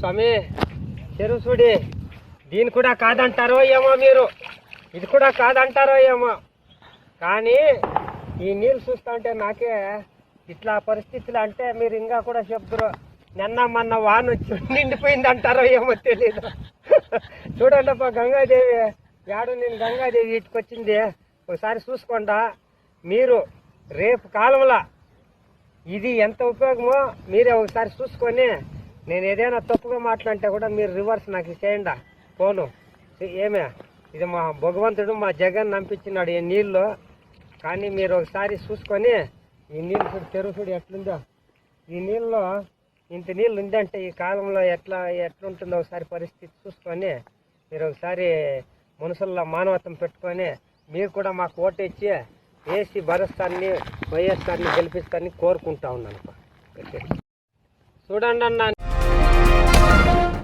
స్వామి చెరువు చూడి దీని కూడా కాదంటారో ఏమో మీరు. ఇది కూడా కాదంటారో ఏమో. కానీ ఈ నీళ్ళు చూస్తా ఉంటే నాకే ఇట్లా పరిస్థితులు అంటే మీరు ఇంకా కూడా చెప్తారు నిన్న మొన్న వాన వచ్చి నిండిపోయింది అంటారో ఏమో తెలియదు చూడండి అప్ప గంగాదేవి. యాడు నేను గంగాదేవి ఇటుకొచ్చింది ఒకసారి చూసుకోండా. మీరు రేపు కాలంలో ఇది ఎంత ఉపయోగమో మీరే ఒకసారి చూసుకొని నేను ఏదైనా తప్పుగా మాట్లాడితే కూడా మీరు రివర్స్ నాకు చేయండి ఫోను ఏమే? ఇది మా భగవంతుడు మా జగన్ నంపించినాడు ఈ నీళ్ళు. కానీ మీరు ఒకసారి చూసుకొని ఈ నీళ్ళు చూడు చెరువు చూడు ఎట్లుందో. ఈ నీళ్ళలో ఇంత నీళ్ళు ఉందంటే ఈ కాలంలో ఎట్లా ఎట్లుంటుందో ఒకసారి పరిస్థితి చూసుకొని మీరు ఒకసారి మనుషుల్లో మానవత్వం పెట్టుకొని మీరు కూడా మాకు ఓటు ఇచ్చి ఏసీ భరస్తాన్ని వైఎస్ఆర్ని గెలిపిస్తారని కోరుకుంటా ఉన్నాను. చూడండి అన్న